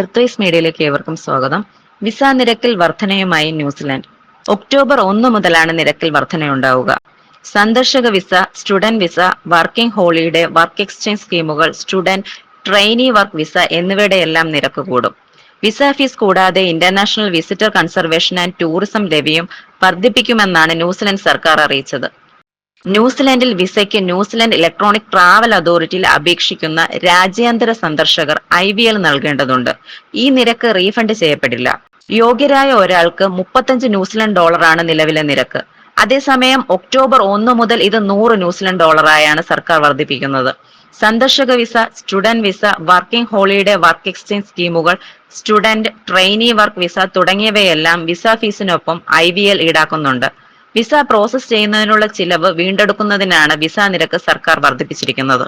എർത്തേസ് മീഡിയയിലേക്ക് ഏവർക്കും സ്വാഗതം. വിസ നിരക്കിൽ വർധനയുമായി ന്യൂസിലാൻഡ്. ഒക്ടോബർ ഒന്ന് മുതലാണ് നിരക്കിൽ വർധനയുണ്ടാവുക. സന്ദർശക visa student visa working holiday work exchange സ്കീമുകൾ സ്റ്റുഡന്റ് ട്രെയിനി വർക്ക് വിസ എന്നിവയുടെ എല്ലാം നിരക്ക് കൂടും. വിസ ഫീസ് കൂടാതെ international visitor conservation and tourism ലെവിയും വർദ്ധിപ്പിക്കുമെന്നാണ് ന്യൂസിലൻഡ് സർക്കാർ അറിയിച്ചത്. ന്യൂസിലൻഡിൽ വിസയ്ക്ക് ന്യൂസിലാൻഡ് ഇലക്ട്രോണിക് ട്രാവൽ അതോറിറ്റിയിൽ അപേക്ഷിക്കുന്ന രാജ്യാന്തര സന്ദർശകർ ഐ വി എൽ നൽകേണ്ടതുണ്ട്. ഈ നിരക്ക് റീഫണ്ട് ചെയ്യപ്പെടില്ല. യോഗ്യരായ ഒരാൾക്ക് മുപ്പത്തഞ്ച് ന്യൂസിലൻഡ് ഡോളറാണ് നിലവിലെ നിരക്ക്. അതേസമയം ഒക്ടോബർ ഒന്ന് മുതൽ ഇത് നൂറ് ന്യൂസിലൻഡ് ഡോളറായാണ് സർക്കാർ വർദ്ധിപ്പിക്കുന്നത്. സന്ദർശക visa student visa working holiday work exchange സ്കീമുകൾ സ്റ്റുഡന്റ് ട്രെയിനി വർക്ക് വിസ തുടങ്ങിയവയെല്ലാം വിസ ഫീസിനൊപ്പം ഐ വി എൽ ഈടാക്കുന്നുണ്ട്. വിസ പ്രോസസ് ചെയ്യുന്നതിനുള്ള ചിലവ് വീണ്ടെടുക്കുന്നതിനാണ് വിസ നിരക്ക് സർക്കാർ വർദ്ധിപ്പിച്ചിരിക്കുന്നത്.